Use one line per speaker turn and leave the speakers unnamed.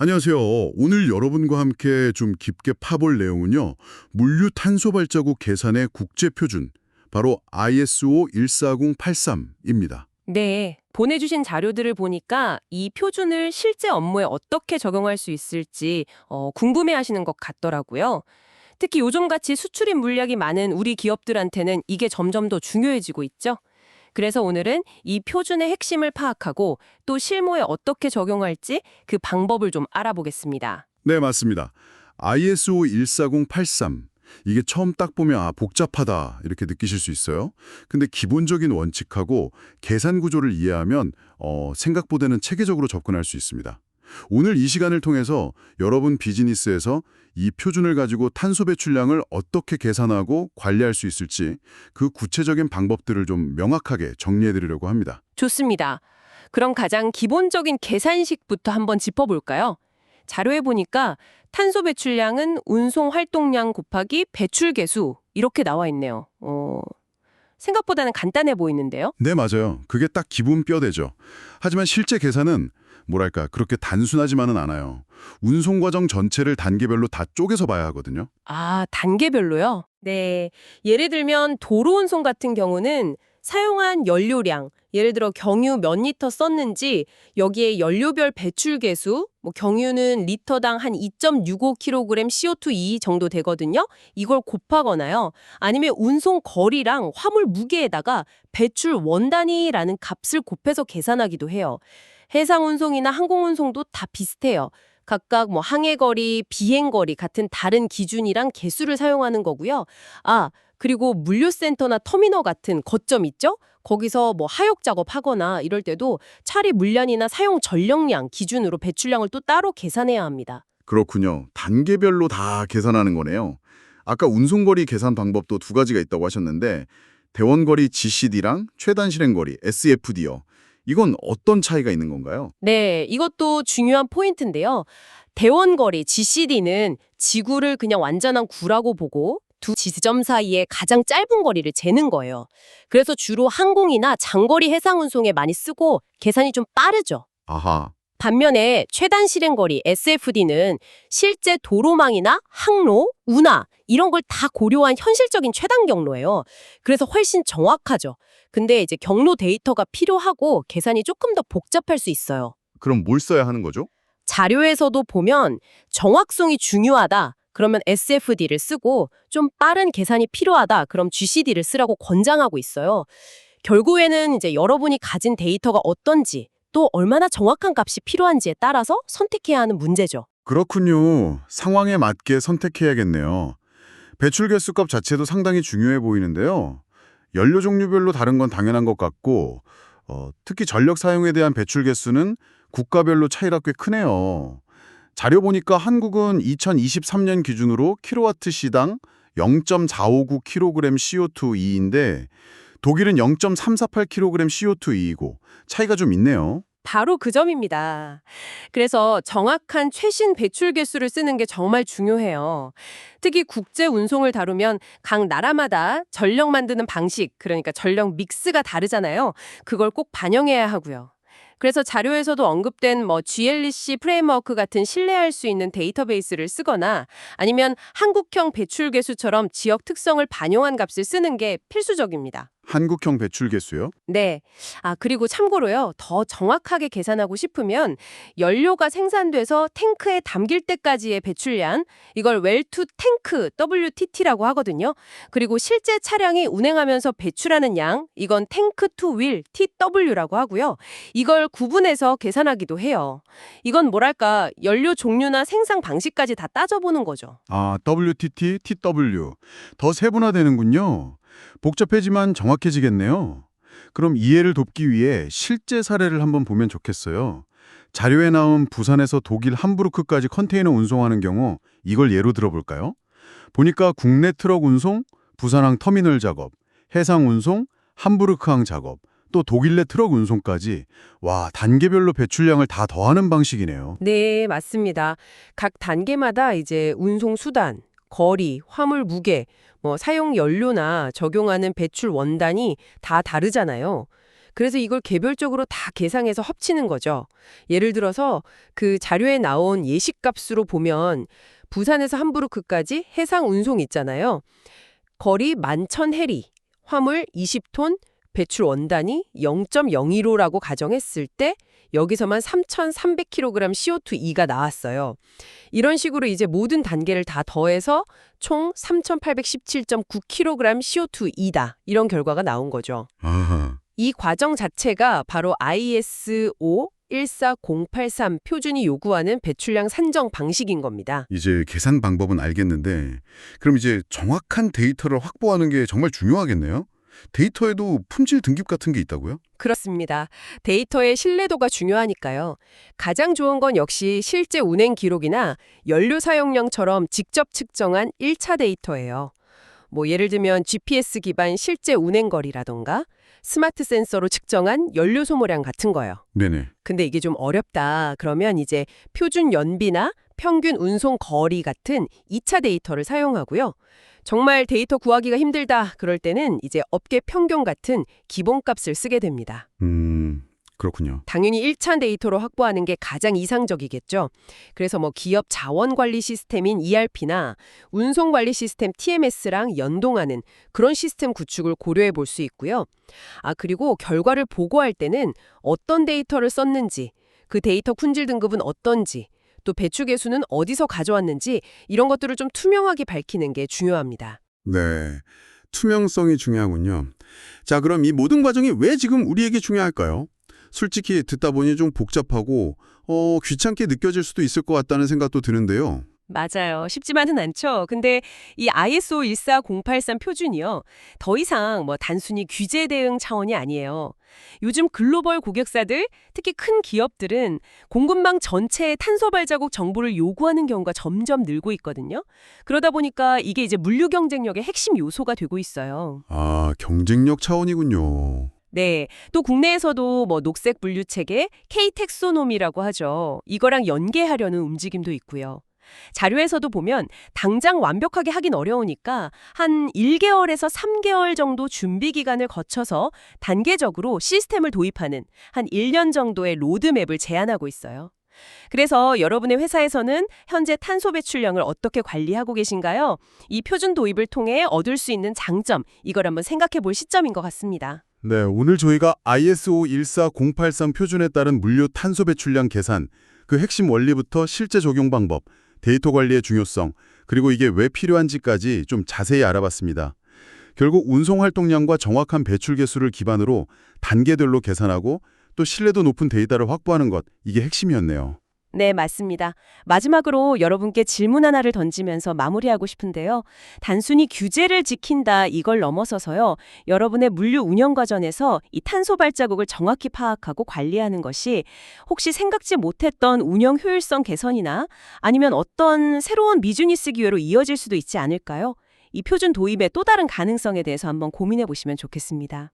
안녕하세요. 오늘 여러분과 함께 좀 깊게 파볼 내용은요. 물류 탄소 발자국 계산의 국제 표준, 바로 ISO 14083입니다.
네, 보내주신 자료들을 보니까 이 표준을 실제 업무에 어떻게 적용할 수 있을지 어, 궁금해하시는 것 같더라고요. 특히 요즘같이 수출입 물량이 많은 우리 기업들한테는 이게 점점 더 중요해지고 있죠. 그래서 오늘은 이 표준의 핵심을 파악하고 또 실무에 어떻게 적용할지 그 방법을 좀 알아보겠습니다.
네, 맞습니다. ISO 14083. 이게 처음 딱 보면 아, 복잡하다 이렇게 느끼실 수 있어요. 근데 기본적인 원칙하고 계산 구조를 이해하면 어, 생각보다는 체계적으로 접근할 수 있습니다. 오늘 이 시간을 통해서 여러분 비즈니스에서 이 표준을 가지고 탄소 배출량을 어떻게 계산하고 관리할 수 있을지 그 구체적인 방법들을 좀 명확하게 정리해 드리려고 합니다.
좋습니다. 그럼 가장 기본적인 계산식부터 한번 짚어볼까요? 자료에 보니까 탄소 배출량은 운송 활동량 곱하기 배출 개수 이렇게 나와 있네요. 어, 생각보다는 간단해 보이는데요.
네, 맞아요. 그게 딱 기본 뼈대죠. 하지만 실제 계산은 뭐랄까 그렇게 단순하지만은 않아요. 운송 과정 전체를 단계별로 다 쪼개서 봐야 하거든요.
아, 단계별로요? 네. 예를 들면 도로 운송 같은 경우는 사용한 연료량, 예를 들어 경유 몇 리터 썼는지 여기에 연료별 배출 개수, 뭐 경유는 리터당 한 2.65kg CO2e 정도 되거든요. 이걸 곱하거나요. 아니면 운송 거리랑 화물 무게에다가 배출 원단위라는 값을 곱해서 계산하기도 해요. 해상 운송이나 항공 운송도 다 비슷해요. 각각 뭐 항해 거리, 비행 거리 같은 다른 기준이랑 개수를 사용하는 거고요. 아, 그리고 물류센터나 터미널 같은 거점 있죠? 거기서 뭐 하역 작업하거나 이럴 때도 차리 물량이나 사용 전력량 기준으로 배출량을 또 따로 계산해야 합니다.
그렇군요. 단계별로 다 계산하는 거네요. 아까 운송거리 계산 방법도 두 가지가 있다고 하셨는데 대원거리 GCD랑 최단 실행거리 SFD요. 이건 어떤 차이가 있는 건가요?
네, 이것도 중요한 포인트인데요. 대원거리 GCD는 지구를 그냥 완전한 구라고 보고 두 지점 사이의 가장 짧은 거리를 재는 거예요. 그래서 주로 항공이나 장거리 해상 운송에 많이 쓰고 계산이 좀 빠르죠.
아하.
반면에 최단 실행 거리 SFD는 실제 도로망이나 항로, 운하 이런 걸 다 고려한 현실적인 최단 경로예요. 그래서 훨씬 정확하죠. 근데 이제 경로 데이터가 필요하고 계산이 조금 더 복잡할 수 있어요.
그럼 뭘 써야 하는 거죠?
자료에서도 보면 정확성이 중요하다. 그러면 SFD를 쓰고 좀 빠른 계산이 필요하다. 그럼 GCD를 쓰라고 권장하고 있어요. 결국에는 이제 여러분이 가진 데이터가 어떤지 또 얼마나 정확한 값이 필요한지에 따라서 선택해야 하는 문제죠.
그렇군요. 상황에 맞게 선택해야겠네요. 배출 개수값 자체도 상당히 중요해 보이는데요. 연료 종류별로 다른 건 당연한 것 같고 어, 특히 전력 사용에 대한 배출 개수는 국가별로 차이가 꽤 크네요. 자료 보니까 한국은 2023년 기준으로 킬로와트 시당 0.459kg CO2e인데 독일은 0.348kg CO2e이고 차이가 좀 있네요.
바로 그 점입니다. 그래서 정확한 최신 배출 개수를 쓰는 게 정말 중요해요. 특히 국제 운송을 다루면 각 나라마다 전력 만드는 방식, 그러니까 전력 믹스가 다르잖아요. 그걸 꼭 반영해야 하고요. 그래서 자료에서도 언급된 뭐 GLC 프레임워크 같은 신뢰할 수 있는 데이터베이스를 쓰거나 아니면 한국형 배출 개수처럼 지역 특성을 반영한 값을 쓰는 게 필수적입니다.
한국형 배출 개수요?
네. 아, 그리고 참고로요. 더 정확하게 계산하고 싶으면 연료가 생산돼서 탱크에 담길 때까지의 배출량, 이걸 웰투 탱크 WTT라고 하거든요. 그리고 실제 차량이 운행하면서 배출하는 양, 이건 탱크 투 윌 TW라고 하고요. 이걸 구분해서 계산하기도 해요. 이건 뭐랄까 연료 종류나 생산 방식까지 다 따져보는 거죠.
아, WTT, TW. 더 세분화되는군요. 복잡해지만 정확해지겠네요. 그럼 이해를 돕기 위해 실제 사례를 한번 보면 좋겠어요. 자료에 나온 부산에서 독일 함부르크까지 컨테이너 운송하는 경우 이걸 예로 들어볼까요? 보니까 국내 트럭 운송, 부산항 터미널 작업, 해상 운송, 함부르크항 작업, 또 독일 내 트럭 운송까지 와 단계별로 배출량을 다 더하는 방식이네요.
네, 맞습니다. 각 단계마다 이제 운송 수단, 거리, 화물 무게, 뭐 사용 연료나 적용하는 배출 원단이 다 다르잖아요. 그래서 이걸 개별적으로 다 계상해서 합치는 거죠. 예를 들어서 그 자료에 나온 예시값으로 보면 부산에서 함부르크까지 해상 운송 있잖아요. 거리 11,000해리, 화물 20톤, 배출 원단이 0.015라고 가정했을 때 여기서만 3,300kg CO2-2가 나왔어요. 이런 식으로 이제 모든 단계를 다 더해서 총 3,817.9kg CO2-2다. 이런 결과가 나온 거죠.
아하.
이 과정 자체가 바로 ISO 14083 표준이 요구하는 배출량 산정 방식인 겁니다.
이제 계산 방법은 알겠는데 그럼 이제 정확한 데이터를 확보하는 게 정말 중요하겠네요. 데이터에도 품질 등급 같은 게 있다고요?
그렇습니다. 데이터의 신뢰도가 중요하니까요. 가장 좋은 건 역시 실제 운행 기록이나 연료 사용량처럼 직접 측정한 1차 데이터예요. 뭐 예를 들면 GPS 기반 실제 운행 거리라던가 스마트 센서로 측정한 연료 소모량 같은 거요.
네네.
근데 이게 좀 어렵다. 그러면 이제 표준 연비나 평균 운송 거리 같은 2차 데이터를 사용하고요. 정말 데이터 구하기가 힘들다. 그럴 때는 이제 업계 평균 같은 기본값을 쓰게 됩니다.
음, 그렇군요.
당연히 1차 데이터로 확보하는 게 가장 이상적이겠죠. 그래서 뭐 기업 자원 관리 시스템인 ERP나 운송 관리 시스템 TMS랑 연동하는 그런 시스템 구축을 고려해 볼 수 있고요. 아, 그리고 결과를 보고할 때는 어떤 데이터를 썼는지, 그 데이터 품질 등급은 어떤지, 또 배출 개수는 어디서 가져왔는지 이런 것들을 좀 투명하게 밝히는 게 중요합니다.
네. 투명성이 중요하군요. 자, 그럼 이 모든 과정이 왜 지금 우리에게 중요할까요? 솔직히 듣다 보니 좀 복잡하고 어, 귀찮게 느껴질 수도 있을 것 같다는 생각도 드는데요.
맞아요. 쉽지만은 않죠. 근데 이 ISO 14083 표준이요. 더 이상 뭐 단순히 규제 대응 차원이 아니에요. 요즘 글로벌 고객사들, 특히 큰 기업들은 공급망 전체의 탄소 발자국 정보를 요구하는 경우가 점점 늘고 있거든요. 그러다 보니까 이게 이제 물류 경쟁력의 핵심 요소가 되고 있어요.
아, 경쟁력 차원이군요.
네. 또 국내에서도 뭐 녹색 분류 체계, K-텍소노미라고 하죠. 이거랑 연계하려는 움직임도 있고요. 자료에서도 보면 당장 완벽하게 하긴 어려우니까 한 1개월에서 3개월 정도 준비 기간을 거쳐서 단계적으로 시스템을 도입하는 한 1년 정도의 로드맵을 제안하고 있어요. 그래서 여러분의 회사에서는 현재 탄소 배출량을 어떻게 관리하고 계신가요? 이 표준 도입을 통해 얻을 수 있는 장점, 이걸 한번 생각해 볼 시점인 것 같습니다.
네, 오늘 저희가 ISO 14083 표준에 따른 물류 탄소 배출량 계산, 그 핵심 원리부터 실제 적용 방법, 데이터 관리의 중요성, 그리고 이게 왜 필요한지까지 좀 자세히 알아봤습니다. 결국 운송 활동량과 정확한 배출 개수를 기반으로 단계별로 계산하고 또 신뢰도 높은 데이터를 확보하는 것, 이게 핵심이었네요.
네, 맞습니다. 마지막으로 여러분께 질문 하나를 던지면서 마무리하고 싶은데요. 단순히 규제를 지킨다 이걸 넘어서서요. 여러분의 물류 운영 과정에서 이 탄소 발자국을 정확히 파악하고 관리하는 것이 혹시 생각지 못했던 운영 효율성 개선이나 아니면 어떤 새로운 비즈니스 기회로 이어질 수도 있지 않을까요? 이 표준 도입의 또 다른 가능성에 대해서 한번 고민해 보시면 좋겠습니다.